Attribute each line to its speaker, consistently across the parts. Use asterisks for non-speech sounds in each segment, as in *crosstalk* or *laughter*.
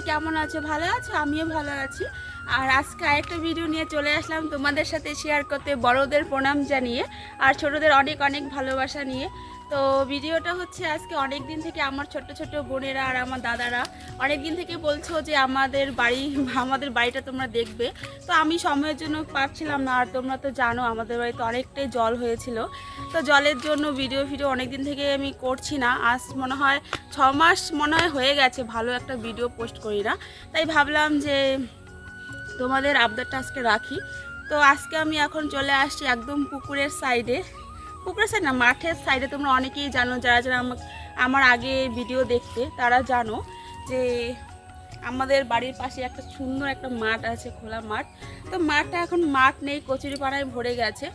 Speaker 1: সবাই কেমন আছো? ভালো আছো? আমিও ভালো আছি। আর আজকে আরেকটা ভিডিও নিয়ে চলে আসলাম তোমাদের সাথে শেয়ার করতে বড়দের প্রণাম জানিয়ে আর ছোটদের অনেক অনেক ভালোবাসা নিয়ে। তো ভিডিওটা হচ্ছে আজকে অনেক দিন থেকে আমার ছোট ছোট বোনেরা আর আমার দাদারা অনেক দিন থেকে বলছো যে আমাদের বাড়ি, আমাদের বাড়িটা তোমরা দেখবে। তো আমি সময়ের জন্য পারছিলাম না, আর তোমরা তো জানো আমাদের বাড়িতে অনেকটাই জল হয়েছিল। তো জলের জন্য ভিডিও ভিডিও অনেক দিন থেকে আমি করছি না। আজ মনে হয় ছ মাস মনে হয় হয়ে গেছে ভালো একটা ভিডিও পোস্ট করি না। তাই ভাবলাম যে তোমাদের আবদারটা আজকে রাখি। তো আজকে আমি এখন চলে আসছি একদম পুকুরের সাইডে পুকুরের সাইড না, মাঠের সাইডে তোমরা অনেকেই জানো, যারা যারা আমার আগে ভিডিও দেখতে, তারা জানো যে আমাদের বাড়ির পাশে একটা সুন্দর একটা মাঠ আছে, খোলা মাঠ। তো মাঠটা এখন মাঠ নেই, কচুরিপাড়ায় ভরে গেছে।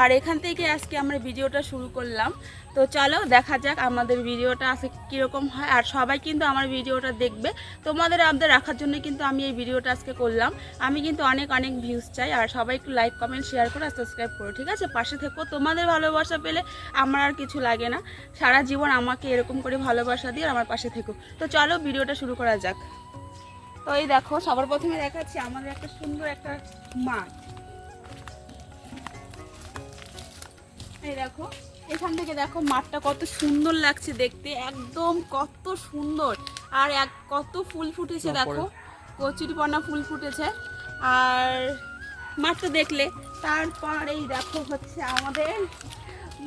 Speaker 1: আর এখান থেকে আজকে আমরা ভিডিওটা শুরু করলাম। তো চলো দেখা যাক আমাদের ভিডিওটা আজকে কীরকম হয়। আর সবাই কিন্তু আমার ভিডিওটা দেখবে। তোমাদের আবদার রাখার জন্য কিন্তু আমি এই ভিডিওটা আজকে করলাম। আমি কিন্তু অনেক অনেক ভিউজ চাই। আর সবাই একটু লাইক কমেন্ট শেয়ার করে আর সাবস্ক্রাইব করো, ঠিক আছে? পাশে থেকো। তোমাদের ভালোবাসা পেলে আমার আর কিছু লাগে না। সারা জীবন আমাকে এরকম করে ভালোবাসা দিয়ে আমার পাশে থেকো। তো চলো ভিডিওটা শুরু করা যাক। তো এই দেখো সবার প্রথমে দেখাচ্ছি আমাদের একটা সুন্দর একটা মাঠ। এই দেখো এখান থেকে দেখো মাঠটা কত সুন্দর লাগছে দেখতে একদম কত সুন্দর। আর এক কত ফুল ফুটেছে দেখো কচুরিপানা ফুল ফুটেছে। আর মাঠটা দেখলে তারপর এই দেখো হচ্ছে আমাদের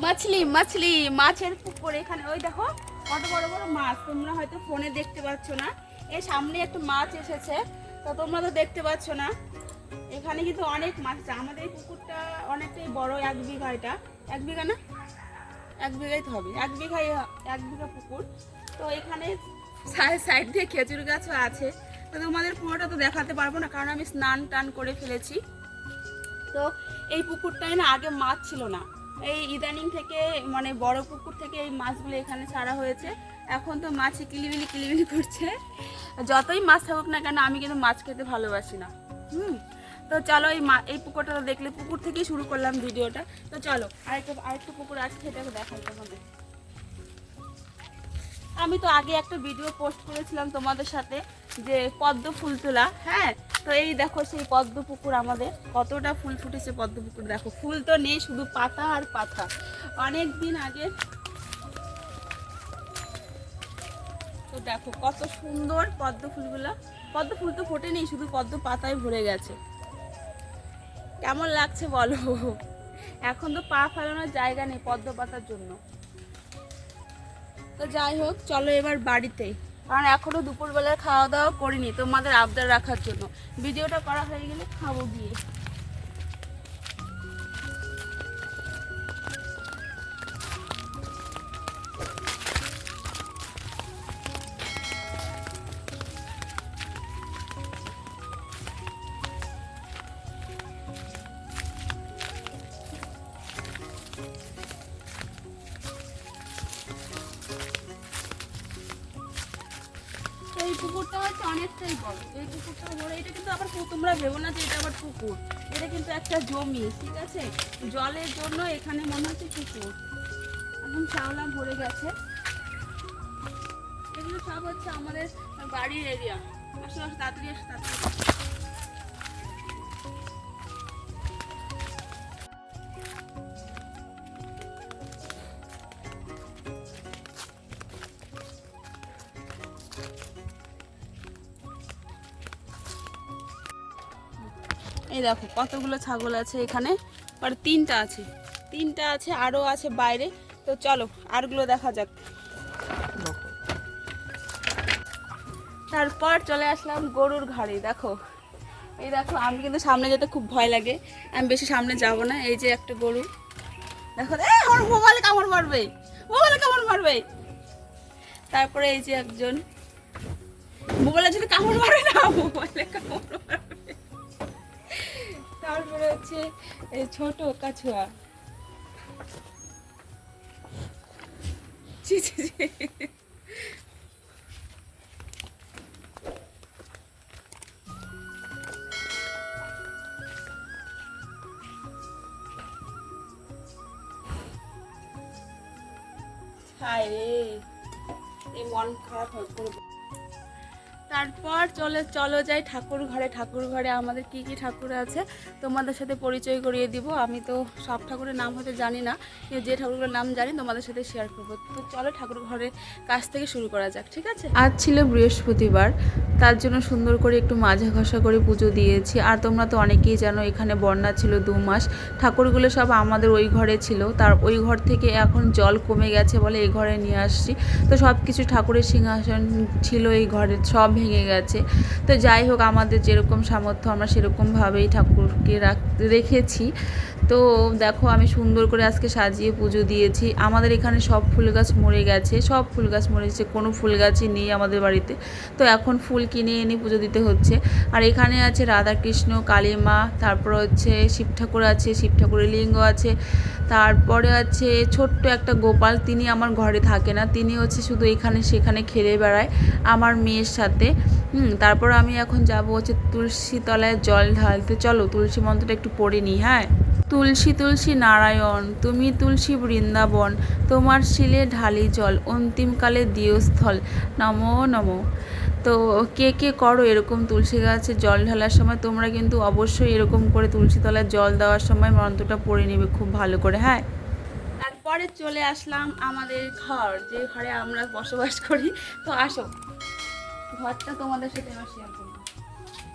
Speaker 1: মাছলি মাছলি মাছের পুকুর এখানে। ওই দেখো কত বড় বড় মাছ তোমরা হয়তো ফোনে দেখতে পাচ্ছ না। এই সামনে একটা মাছ এসেছে। তো তোমরা তো দেখতে পাচ্ছ না। এখানে কিন্তু অনেক মাছ আছে। আমাদের এই পুকুরটা অনেকটাই বড়, এক বিঘা এটা। এক বিঘা না? এক বিঘাই তো হবে। এক বিঘাই, এক বিঘা পুকুর। তো এখানে সাইড দিয়ে খেজুর গাছও আছে। তো তোমাদের পুরোটা তো দেখাতে পারব না, কারণ আমি স্নান টান করে ফেলেছি। তো এই পুকুরটায় না আগে মাছ ছিল না। এই ইদানিং থেকে মানে বড় পুকুর থেকে এই মাছগুলো এখানে ছাড়া হয়েছে। এখন তো মাছে কিলিবিলি কিলিবিলি করছে। যতই মাছ থাকুক না কেন, আমি কিন্তু মাছ খেতে ভালোবাসি না। হুম? তো চলো এই মা, এই পুকুরটা দেখলে, পুকুর থেকেই শুরু করলাম ভিডিওটা। তো চলো, আরেকটা আরেকটা পুকুর আছে, সেটাকে দেখাই তোমাদের। আমি তো আগে একটা ভিডিও পোস্ট করেছিলাম তোমাদের সাথে, যে পদ্ম ফুল তোলা হ্যাঁ? তো এই দেখো সেই পদ্ম পুকুর আমাদের, কতটা ফুল ফুটেছে পদ্ম পুকুর। দেখো, ফুল তো নেই, শুধু পাতা আর পাতা। অনেক দিন আগে দেখো, কত সুন্দর পদ্ম ফুলগুলো। পদ্ম ফুল তো ফোটেনি, শুধু পদ্ম পাতায় ভরে গেছে। কেমন লাগছে বলো? এখন তো পা ফেলানোর জায়গা নেই পদ্ম পাতার জন্য। তো যাই হোক, চলো এবার বাড়িতে। কারণ এখনও দুপুরবেলার খাওয়া দাওয়া করিনি, তোমাদের আবদার রাখার জন্য। ভিডিওটা করা হয়ে গেলে খাব গিয়ে। পুকুরটা হচ্ছে অনেকটাই বড়। এই পুকুরটা বড়, এটা কিন্তু আবার তোমরা ভেবো না যে এটা আবার পুকুর। এটা কিন্তু একটা জমি, ঠিক আছে? জলের জন্য এখানে মনে হচ্ছে পুকুর। এখন চাওলা ভরে গেছে। এগুলো সব হচ্ছে আমাদের বাড়ির এরিয়া আসো আসো, তাড়াতাড়ি আসে, তাড়াতাড়ি এই দেখো, কতগুলো ছাগল আছে এখানে? আর তিনটা আছে। তিনটা আছে, আরও আছে বাইরে। তো চলো, আরগুলো দেখা যাক। তারপর চলে আসলাম গরুর ঘাড়ে, দেখো। এই দেখো, আমি কিন্তু সামনে যেতে খুব ভয় লাগে। আমি বেশি সামনে যাব না, এই যে একটা গরু। দেখো আমার মোবাইলে কামড় মারবে। মোবাইলে কামড় মারবে। তারপরে এই যে একজন। মোবাইলে যদি কামড় মারে না, মোবাইলে কামড় মারবে। তারপরে হচ্ছে ছোট কাছুয়া। হায় রে এই মন খারাপ হয়ে তারপর চলে, চলো যাই ঠাকুর ঘরে। ঠাকুর ঘরে আমাদের কি কি ঠাকুর আছে তোমাদের সাথে পরিচয় করিয়ে দিব। আমি তো সব ঠাকুরের নাম হয়তো জানি না, কিন্তু যে ঠাকুরগুলোর নাম জানি তোমাদের সাথে শেয়ার করব। তো চলো ঠাকুর ঘরের কাছ থেকে শুরু করা যাক, ঠিক আছে?
Speaker 2: আজ ছিল বৃহস্পতিবার তার জন্য সুন্দর করে একটু মাজা ঘষা করে পুজো দিয়েছি। আর তোমরা তো অনেকেই জানো, এখানে বন্যা ছিল দু মাস। ঠাকুরগুলো সব আমাদের ওই ঘরে ছিল। তার ওই ঘর থেকে এখন জল কমে গেছে বলে এই ঘরে নিয়ে আসছি। তো সব কিছু ঠাকুরের সিংহাসন ছিল এই ঘরে, সব ভেঙে গেছে। তো যাই হোক, আমাদের যেরকম সামর্থ্য, আমরা সেরকমভাবেই ঠাকুরকে রাখ, রেখেছি। তো দেখো, আমি সুন্দর করে আজকে সাজিয়ে পুজো দিয়েছি। আমাদের এখানে সব ফুল গাছ মরে গেছে। সব ফুল গাছ মরেছে কোনো ফুল গাছই নেই আমাদের বাড়িতে। তো এখন ফুল কিনে এনে পুজো দিতে হচ্ছে। আর এখানে আছে রাধাকৃষ্ণ কালী মা তারপর হচ্ছে শিব ঠাকুর আছে, শিব ঠাকুরের লিঙ্গ আছে। তারপরে আছে ছোট্ট একটা গোপাল, তিনি আমার ঘরে থাকে না। তিনি হচ্ছে শুধু এখানে সেখানে খেলে বেড়ায় আমার মেয়ের সাথে। হুম, তারপর আমি এখন যাব হচ্ছে তুলসী তলায় জল ঢালতে। চলো তুলসী মন্ত্রটা একটু পড়ে নিই হ্যাঁ? তুলসী তুলসী নারায়ণ, তুমি তুলসী বৃন্দাবন, তোমার শিলে ঢালি জল, অন্তিমকালে দিও স্থল নমো নমো। তো কে কে করো এরকম তুলসী গাছে জল ঢালার সময়? তোমরা কিন্তু অবশ্যই এরকম করে তুলসী তলায় জল দেওয়ার সময় মন্ত্রটা পড়ে নেবে খুব ভালো করে হ্যাঁ?
Speaker 1: তারপরে চলে আসলাম আমাদের ঘর, যে ঘরে আমরা বসবাস করি। তো আসো। ঘরটা তোমাদের সাথে আমার শেয়ার করব।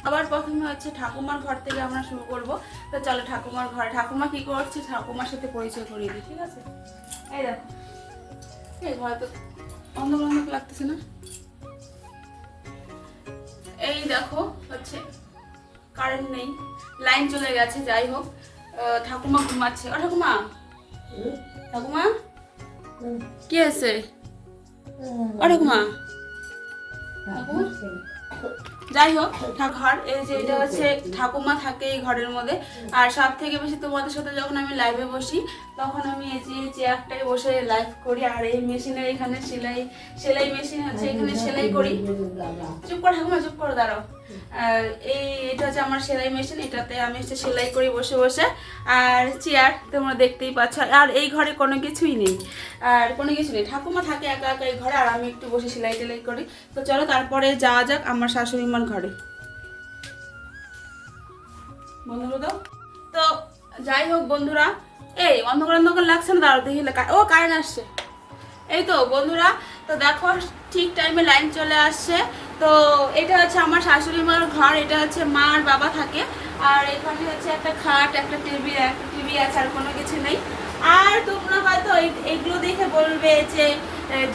Speaker 1: আবার প্রথমে হচ্ছে ঠাকুমার ঘর থেকে আমরা শুরু করব। তো চলো ঠাকুমার ঘরে। ঠাকুমা কি করছে? ঠাকুমার সাথে পরিচয় করিয়ে দিই, ঠিক আছে? এই দেখো। এই ঘরে তো অন্ধ লাগতেছে না? এই দেখো হচ্ছে কারেন্ট নেই লাইন চলে গেছে যাই হোক ঠাকুমা ঘুমাচ্ছে। ও ঠাকুমা ঠাকুমা কি আছে ও ঠাকুমা ঠাকুমা? যাই হোক ঘর এই যে এটা হচ্ছে ঠাকুমা থাকে এই ঘরের মধ্যে। আর সব থেকে বেশি তোমাদের সাথে যখন আমি লাইভে বসি, তখন আমি এই যে চেয়ারটায় বসে লাইভ করি, আর এই মেশিনের এখানে সেলাই সেলাই মেশিন হচ্ছে এখানে সেলাই করি। চুপ করে ঠাকুমা, চুপ করে, দাঁড়াও। এই এটা হচ্ছে আমার সেলাই মেশিন, এটাতে আমি হচ্ছে সেলাই করি বসে বসে। আর চেয়ার তোমরা দেখতেই পাচ্ছ, আর এই ঘরে কোনো কিছুই নেই। আর কোনো কিছু নেই, ঠাকুমা থাকে একা একা এই ঘরে, আর আমি একটু বসে সেলাই টেলাই করি। তো চলো তারপরে যাওয়া যাক আমার মার ঘরে। বন্ধ করে দাও তো যাই হোক বন্ধুরা, এই অন্ধকার অন্ধকার লাগছে না দেখি কা- ও কারেন্ট আসছে। এই তো বন্ধুরা, তো দেখো ঠিক টাইমে লাইন চলে আসছে। তো এটা হচ্ছে আমার শাশুড়ি মার ঘর, এটা হচ্ছে মা আর বাবা থাকে। আর এখানে হচ্ছে একটা খাট, একটা টিভি একটা টিভি আছে আর কোনো কিছু নেই। আর তোমরা হয়তো এইগুলো দেখে বলবে যে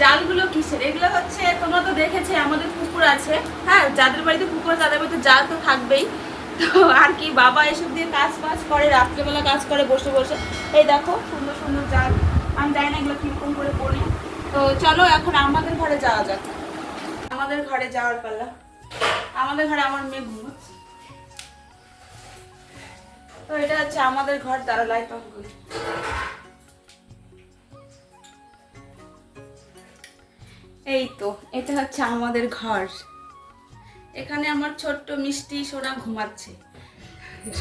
Speaker 1: জালগুলো কিসের? এগুলো হচ্ছে, তোমরা তো দেখেছে, আমাদের পুকুর আছে। হ্যাঁ যাদের বাড়িতে পুকুর তাদের বাড়িতে জাল তো থাকবেই। তো আর কি, বাবা এসব দিয়ে কাজ বাজ করে, রাত্রেবেলা কাজ করে, বসে বসে। এই দেখো, সুন্দর সুন্দর জাল। আমি জানি না এগুলো কীরকম করে পড়ি তো চলো, এখন আমাদের ঘরে যাওয়া যাক। আমাদের ঘরে যাওয়ার পাল্লা আমাদের ঘরে আমার মেয়ে ঘুমাচ্ছে। তো এটা হচ্ছে আমাদের ঘর দ্বারা লাইট অন করি এই তো, এটা হচ্ছে আমাদের ঘর। এখানে আমার ছোট্ট মিষ্টি সোনা ঘুমাচ্ছে।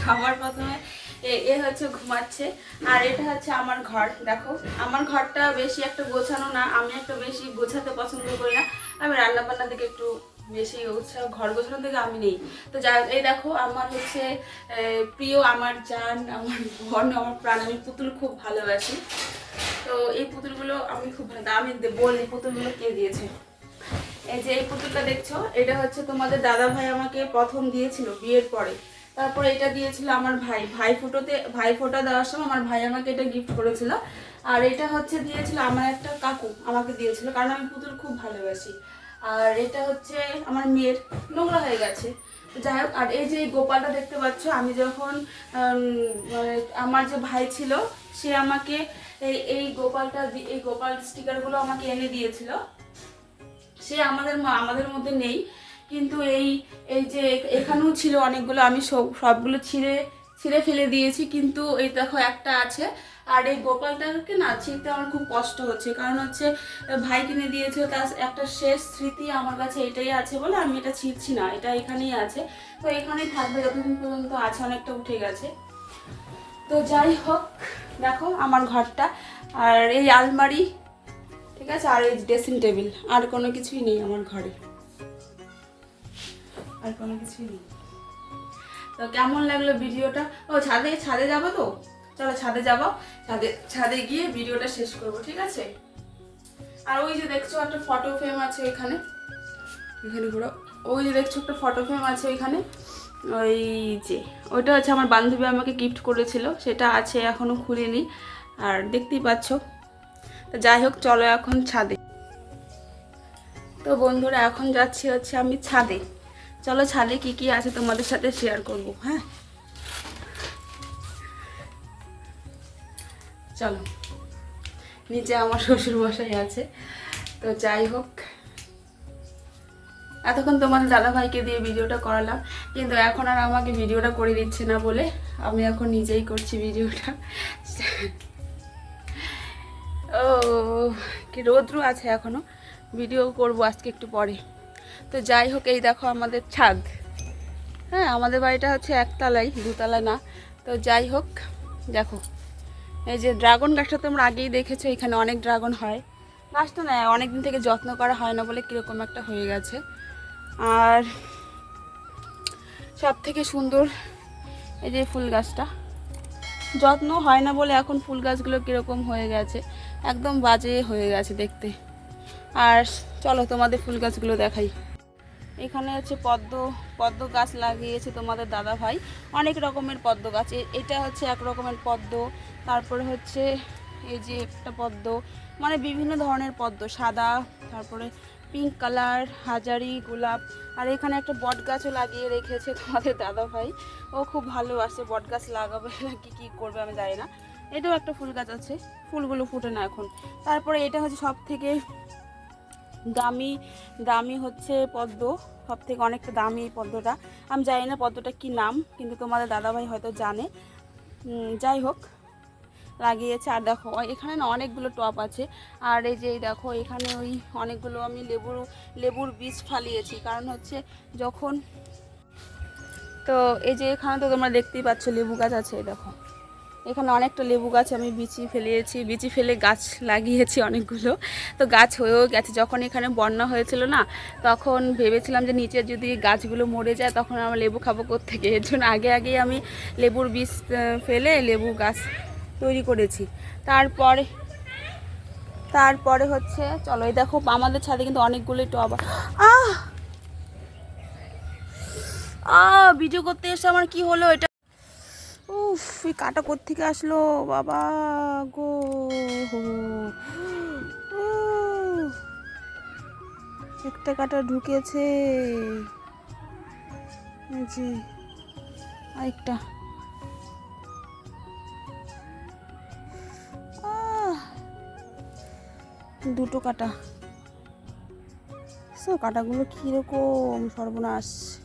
Speaker 1: সবার প্রথমে এ হচ্ছে ঘুমাচ্ছে, আর এটা হচ্ছে আমার ঘর। দেখো, আমার ঘরটা বেশি একটা গোছানো না, আমি একটা বেশি গোছাতে পছন্দ করি না। আমি রান্না বান্না থেকে একটু বেশি উৎসাহ ঘর গোছানো থেকে আমি নেই। তো যা এই দেখো, আমার হচ্ছে প্রিয়, আমার জান, আমার বোন, আমার প্রাণ, আমি পুতুল খুব ভালোবাসি। তো এই পুতুলগুলো আমি খুব ভালো, আমি বলি, পুতুলগুলো কে দিয়েছে? এই যে এই পুতুলটা দেখছ, এটা হচ্ছে তোমাদের দাদা ভাই আমাকে প্রথম দিয়েছিল বিয়ের পরে। তারপরে এটা দিয়েছিল আমার ভাই। ভাই ফোটোতে, ভাই ফোটো দেওয়ার সময় আমার ভাই আমাকে এটা গিফট করেছিল। আর এটা হচ্ছে দিয়েছিল আমার একটা কাকু, আমাকে দিয়েছিল, কারণ আমি পুতুল খুব ভালোবাসি। আর এটা হচ্ছে আমার মেয়ের, নোংরা হয়ে গেছে। যাই হোক, আর এই যে এই গোপালটা দেখতে পাচ্ছ, আমি যখন মানে আমার যে ভাই ছিল, সে আমাকে এই এই গোপালটা এই গোপাল স্টিকারগুলো আমাকে এনে দিয়েছিল। সে আমাদের আমাদের মধ্যে নেই, কিন্তু এই এই যে এখানেও ছিল অনেকগুলো, আমি সব, সবগুলো ছিঁড়ে ছিঁড়ে ফেলে দিয়েছি, কিন্তু এই দেখো একটা আছে আর এই গোপালটাকে না ছিঁড়তে আমার খুব কষ্ট হচ্ছে। কারণ হচ্ছে, ভাই কিনে দিয়েছিল তার একটা শেষ স্মৃতি আমার কাছে এটাই আছে বলে আমি এটা ছিঁড়ছি না, এটা এখানেই আছে। তো এখানেই থাকবে, যতদিন পর্যন্ত আছে, অনেকটা উঠে গেছে। তো যাই হোক, দেখো আমার ঘরটা, আর এই আলমারি, ঠিক আছে? আর এই ড্রেসিং টেবিল আর কোনো কিছুই নেই আমার ঘরে। আর কোনো কিছুই নেই। তো কেমন লাগল ভিডিওটা? ও ছাদে ছাদে যাব তো? চলো ছাদে যাব। ছাদে ছাদে গিয়ে ভিডিওটা শেষ করব, ঠিক আছে? আর ওই যে দেখছ একটা ফটো ফ্রেম আছে এখানে এখানে ঘুরো। ওই যে দেখছ একটা ফটো ফ্রেম আছে ওইখানে। ওই যে, ওইটা হচ্ছে আমার বান্ধবী আমাকে গিফট করেছিল। সেটা আছে এখনও খুলিনি। আর দেখতেই পাচ্ছ। তো যাই হোক, চলো এখন ছাদে। তো বন্ধুরা, এখন যাচ্ছি হচ্ছে আমি ছাদে। চলো ছাদে কি কি আছে তোমাদের সাথে শেয়ার করব হ্যাঁ? চলো। নিচে আমার শ্বশুর মশাই আছে। তো যাই হোক। এতক্ষণ তোমাদের দাদাভাইকে দিয়ে ভিডিওটা করালাম, কিন্তু এখন আর আমাকে ভিডিওটা করে দিচ্ছে না বলে আমি এখন নিজেই করছি ভিডিওটা। ও, কি রোদ্রু আছে এখনও? ভিডিও করব আজকে একটু পরে। তো যাই হোক, এই দেখো আমাদের ছাদ। হ্যাঁ আমাদের বাড়িটা হচ্ছে একতলায়, দুতলা না। তো যাই হোক, দেখো। এই যে ড্রাগন গাছটা তোমরা আগেই দেখেছ, এখানে অনেক ড্রাগন হয়। গাছটা না অনেক দিন থেকে যত্ন করা হয় না বলে কীরকম একটা হয়ে গেছে। আর সব থেকে সুন্দর এই যে ফুল গাছটা। যত্ন হয় না বলে এখন ফুল গাছগুলো কীরকম হয়ে গেছে, একদম বাজে হয়ে গেছে দেখতে। আর চলো তোমাদের ফুল গাছগুলো দেখাই। এখানে হচ্ছে পদ্ম পদ্ম গাছ লাগিয়েছে তোমাদের দাদা ভাই অনেক রকমের পদ্ম গাছ। এটা হচ্ছে এক রকমের পদ্ম। তারপরে হচ্ছে এই যে একটা পদ্ম। মানে বিভিন্ন ধরনের পদ্ম। সাদা, তারপরে পিঙ্ক কালার হাজারি, গোলাপ। আর এখানে একটা বট গাছও লাগিয়ে রেখেছে তোমাদের দাদা ভাই ও খুব ভালোবাসে বট গাছ লাগাবে নাকি কী করবে আমি জানি না। এটাও একটা ফুল গাছ আছে। ফুলগুলো ফুটে না এখন। তারপরে এটা হচ্ছে সব থেকে দামি দামি হচ্ছে পদ্ম সব থেকে অনেকটা দামি এই পদ্মটা। আমি জানি না পদ্মটা কি নাম, কিন্তু তোমাদের দাদাভাই হয়তো জানে। যাই হোক, লাগিয়েছে। আর দেখো, এখানে না অনেকগুলো টপ আছে। আর এই যে দেখো, এখানে ওই অনেকগুলো আমি লেবুর লেবুর বীজ ফালিয়েছি। কারণ হচ্ছে যখন, তো এই যে এখানে তো তোমরা দেখতেই পাচ্ছ লেবু গাছ আছে দেখো। এখানে অনেকটা লেবু গাছ আমি বিচি ফেলিয়েছি, বিচি ফেলে গাছ লাগিয়েছি অনেকগুলো। তো গাছ হয়েও গেছে। যখন এখানে বন্যা হয়েছিল না, তখন ভেবেছিলাম যে নিচে যদি গাছগুলো মরে যায়, তখন আমরা লেবু খাব কোত্থেকে? এর জন্য আগে আগেই আমি লেবুর বীজ ফেলে লেবু গাছ তৈরি করেছি। তারপরে তারপরে হচ্ছে, চলো এই দেখো, আমাদের ছাদে কিন্তু অনেকগুলোই টব আহ! আহ! ভিডিও করতে এসে আমার কি হলো এটা? উফ, এই কাটা কোত্থেকে আসলো? বাবা গো। একটা কাটা ঢুকেছে। যে, আরেকটা। দুটো কাটা। সো, কাটাগুলো কীরকম সর্বনাশ।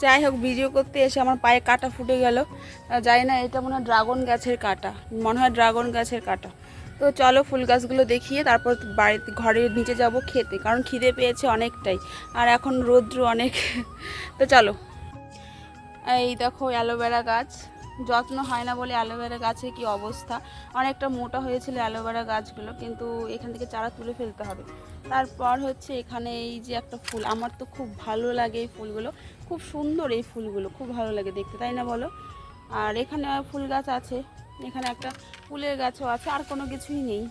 Speaker 1: যাই হোক ভিডিও করতে এসে আমার পায়ে কাটা ফুটে গেল। যাই না, এটা মনে হয় ড্রাগন গাছের কাটা। মনে হয় ড্রাগন গাছের কাটা। তো চলো ফুল গাছগুলো দেখিয়ে তারপর বাড়িতে, ঘরের নিচে যাব খেতে, কারণ খিদে পেয়েছে অনেকটাই। আর এখন রৌদ্র অনেক। *laughs* তো চলো। এই দেখো অ্যালোভেরা গাছ। যত্ন হয় না বলে অ্যালোভেরা গাছে কি অবস্থা? অনেকটা মোটা হয়েছিল অ্যালোভেরা গাছগুলো, কিন্তু এখান থেকে চারা তুলে ফেলতে হবে। তারপর হচ্ছে এখানে এই যে একটা ফুল, আমার তো খুব ভালো লাগে এই ফুলগুলো। খুব সুন্দর এই ফুলগুলো, খুব ভালো লাগে দেখতে, তাই না বলো? আর এখানে ফুল গাছ আছে, এখানে একটা ফুলের গাছও আছে, আর কোনো কিছুই নেই।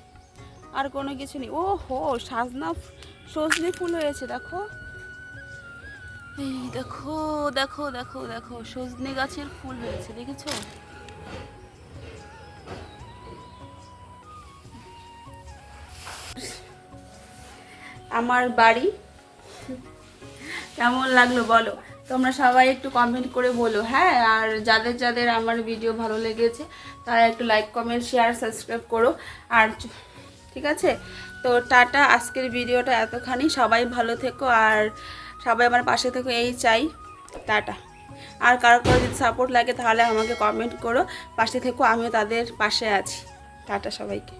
Speaker 1: আর কোনো কিছু নেই। ও হো সাজনা সজনে ফুল হয়েছে, দেখো। এই দেখো দেখো দেখো দেখো, সজনে গাছের ফুল হয়েছে, দেখেছ? আমার বাড়ি। কেমন লাগল বলো? তোমরা সবাই একটু কমেন্ট করে বলো হ্যাঁ? আর যাদের যাদের আমার ভিডিও ভালো লেগেছে, তারা একটু লাইক কমেন্ট শেয়ার সাবস্ক্রাইব করো। আর ঠিক আছে? তো টাটা, আজকের ভিডিওটা এতখানি। সবাই ভালো থেকো, আর সবাই আমার পাশে থেকে, এই চাই, টাটা। আর কারও কারও যদি সাপোর্ট লাগে তাহলে আমাকে কমেন্ট করো, পাশে থেকো, আমিও তাদের পাশে আছি। টাটা সবাইকে।